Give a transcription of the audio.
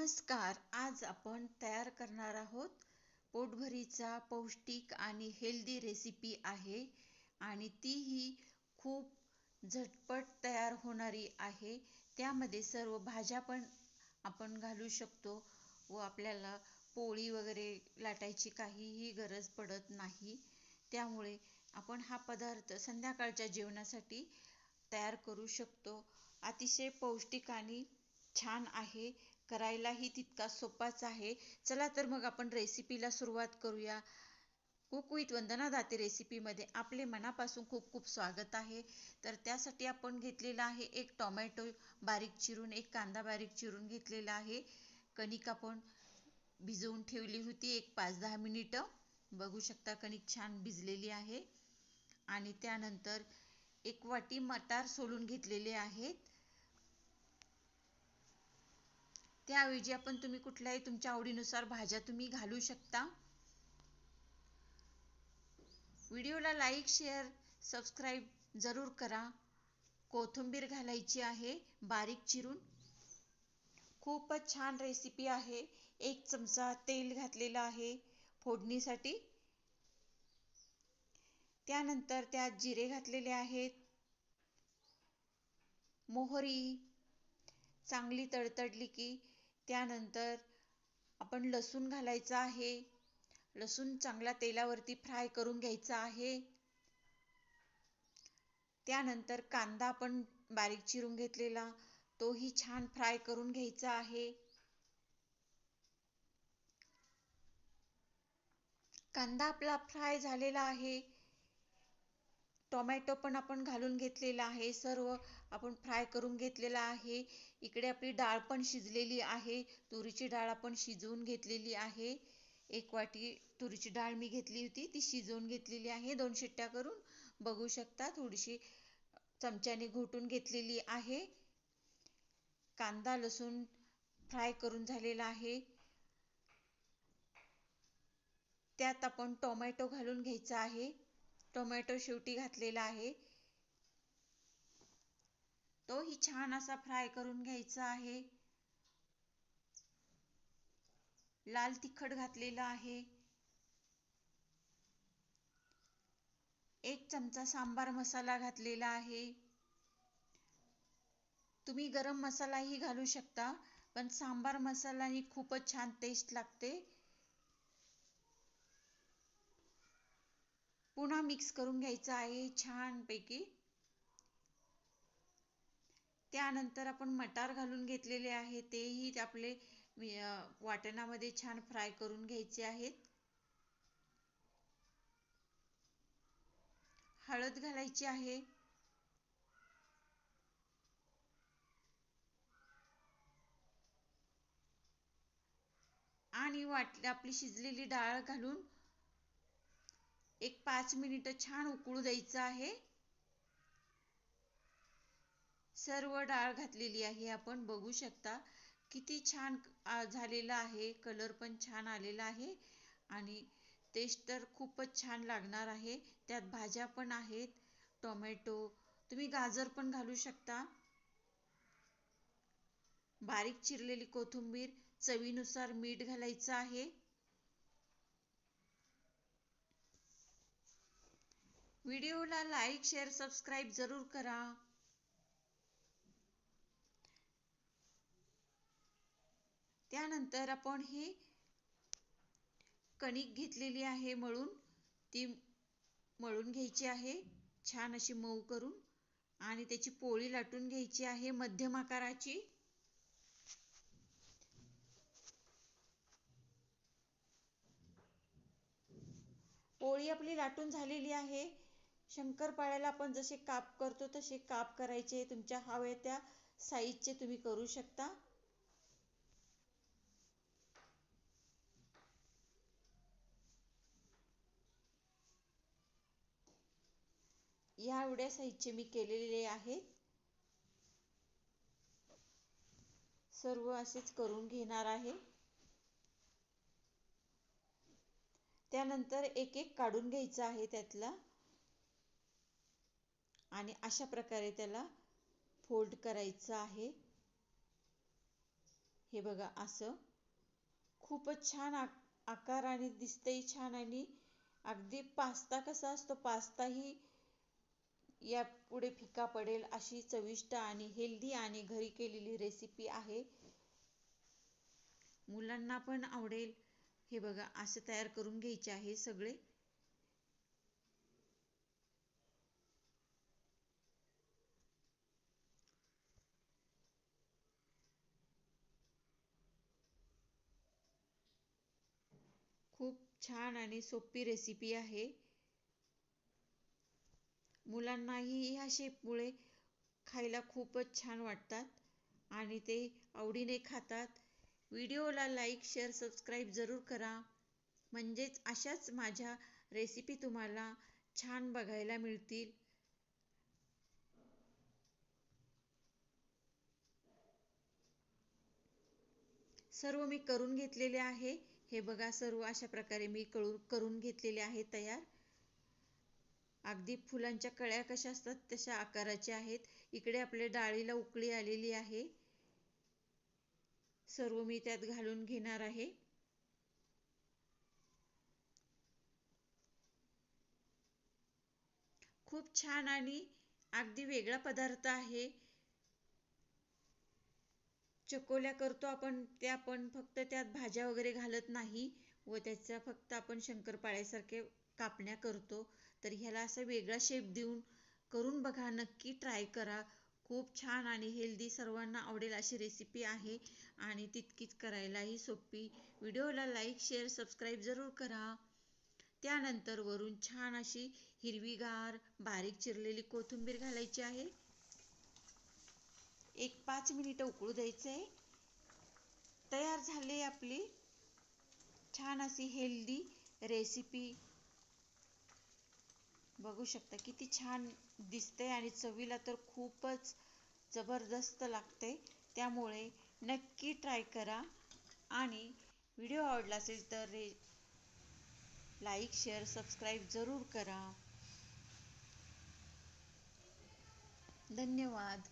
नमस्कार आज आपण तयार करणार आहोत पोटभरीचा पौष्टिक आणि हेल्दी रेसिपी आहे आणि तीही खूप झटपट तयार होणारी आहे. त्यामध्ये सर्व भाज्या पण आपण घालू शकतो व आपल्याला पोळी वगैरे लाटायची काहीही गरज पडत नाही. त्यामुळे आपण हा पदार्थ संध्याकाळच्या जेवणासाठी तयार करू शकतो. अतिशय पौष्टिक आणि छान आहे. करायलाही तितका सोपाच आहे. चला तर मग आपण रेसिपीला सुरुवात करूया. कुक विथ वंदना दाते रेसिपीमध्ये आपले मनापासून खूप खूप स्वागत आहे. तर त्यासाठी आपण घेतलेला आहे एक टोमॅटो बारीक चिरून एक कांदा बारीक चिरून घेतलेला आहे. कणिक आपण भिजवून ठेवली होती एक पाच दहा मिनिटं. बघू शकता कणिक छान भिजलेली आहे. आणि त्यानंतर एक वाटी मटार सोलून घेतलेले आहेत. त्याऐवजी आपण तुम्ही कुठल्याही तुमच्या आवडीनुसार भाज्या तुम्ही घालू शकता. व्हिडिओला लाईक शेअर सबस्क्राईब जरूर करा. कोथिंबीर घालायची आहे बारीक चिरून. खूपच छान रेसिपी आहे. एक चमचा तेल घातलेलं आहे फोडणीसाठी. त्यानंतर त्यात जिरे घातलेले आहेत. मोहरी चांगली तडतडली की त्यानंतर आपण लसूण घालायचा आहे. लसूण चांगला तेलावरती फ्राय करून घ्यायचा आहे. त्यानंतर कांदा आपण बारीक चिरून घेतलेला तोही छान फ्राय करून घ्यायचा आहे. कांदा आपला फ्राय झालेला आहे. टोमॅटो पण आपण घालून घेतलेला आहे. सर्व आपण फ्राय करून घेतलेला आहे. इकडे आपली डाळ पण शिजलेली आहे. तुरीची डाळ आपण शिजवून घेतलेली आहे. एक वाटी तुरीची डाळ मी घेतली होती. ती शिजवून घेतलेली आहे. दोन शिट्ट्या करून बघू शकता. थोडीशी चमच्याने घोटून घेतलेली आहे. कांदा लसूण फ्राय करून झालेला आहे. त्यात आपण टोमॅटो घालून घ्यायचा आहे. टोमॅटो शेवटी घातलेला आहे. तोही छान असा फ्राय करून घ्यायचा आहे. लाल तिखट घातलेला आहे. एक चमचा सांबार मसाला घातलेला आहे. तुम्ही गरम मसालाही घालू शकता पण सांबार मसालाही खूपच छान टेस्ट लागते. पुन्हा मिक्स करून घ्यायचं आहे छानपैकी. त्यानंतर आपण मटार घालून घेतलेले आहे तेही आपले वाटणामध्ये छान फ्राय करून घ्यायचे आहेत. हळद घालायची आहे. आणि वाट आपली शिजलेली डाळ घालून एक पाच मिनिटं छान उकळू द्यायचं आहे. सर्व डाळ घातलेली आहे. आपण बघू शकता किती छान झालेला आहे. कलर पण छान आलेला आहे. आणि टेस्ट तर खूपच छान लागणार आहे. त्यात भाज्या पण आहेत. टोमॅटो. तुम्ही गाजर पण घालू शकता. बारीक चिरलेली कोथिंबीर. चवीनुसार मीठ घालायचं आहे. व्हिडिओला लाईक शेअर सबस्क्राईब जरूर करा. त्यानंतर आपण हे कणिक घेतलेली आहे मळून. ती मळून घ्यायची आहे. छान अशी मऊ करून. आणि त्याची पोळी लाटून घ्यायची आहे मध्यम आकाराची. पोळी आपली लाटून झालेली आहे. शंकरपाळ्याला आपण जसे काप करतो तसे काप करायचे तुमच्या हवे त्या साईजचे तुम्ही करू शकता. या एवढ्या साईजचे मी केलेले आहेत सर्व असेच करून घेणार आहे. त्यानंतर एक एक काढून घ्यायचं आहे त्यातला. आणि अशा प्रकारे त्याला फोल्ड करायचं आहे. हे बघा असं खूपच छान आकार आणि दिसतंही छान आणि अगदी पास्ता कसा असतो पास्ताही या पुढे फिका पडेल अशी चविष्ट आणि हेल्दी आणि घरी केलेली रेसिपी आहे. मुलांना पण आवडेल. हे बघा असं तयार करून घ्यायचे आहे सगळे. खूप छान आणि सोपी रेसिपी आहे. मुलांनाही ह्या शेपमुळे खायला खूपच छान वाटतात आणि ते आवडीने खातात. व्हिडिओला लाईक शेअर सबस्क्राईब जरूर करा. म्हणजेच अशाच माझ्या रेसिपी तुम्हाला छान बघायला मिळतील. सर्व मी करून घेतलेले आहे. हे बघा सर्व अशा प्रकारे मी करून घेतलेले आहे तयार. अगदी फुलांच्या कळ्या कशा असतात तशा आकाराच्या आहेत. इकडे आपल्या डाळीला उकळी आलेली आहे. सर्व मी त्यात घालून घेणार आहे. खूप छान आणि अगदी वेगळा पदार्थ आहे. चकोल्या करतो आपण त्या पण फक्त त्यात भाज्या वगैरे घालत नाही व त्याचा फक्त आपण शंकरपाळ्यासारखे कापण्या करतो. तर ह्याला असा वेगळा शेप देऊन करून बघा नक्की ट्राय करा. खूप छान आणि हेल्दी सर्वांना आवडेल अशी रेसिपी आहे आणि तितकीच करायलाही सोपी. व्हिडिओला लाईक शेअर सबस्क्राईब जरूर करा. त्यानंतर वरून छान अशी हिरवीगार बारीक चिरलेली कोथिंबीर घालायची आहे. एक पाच मिनिटं उकळू द्यायचंय. तयार झाली आपली छान अशी हेल्दी रेसिपी. बघू शकता किती छान दिसते आणि चवीला तर खूपच जबरदस्त लागते त्यामुळे नक्की ट्राय करा. आणि व्हिडिओ आवडला असेल तर रे लाईक शेअर सबस्क्राईब जरूर करा. धन्यवाद.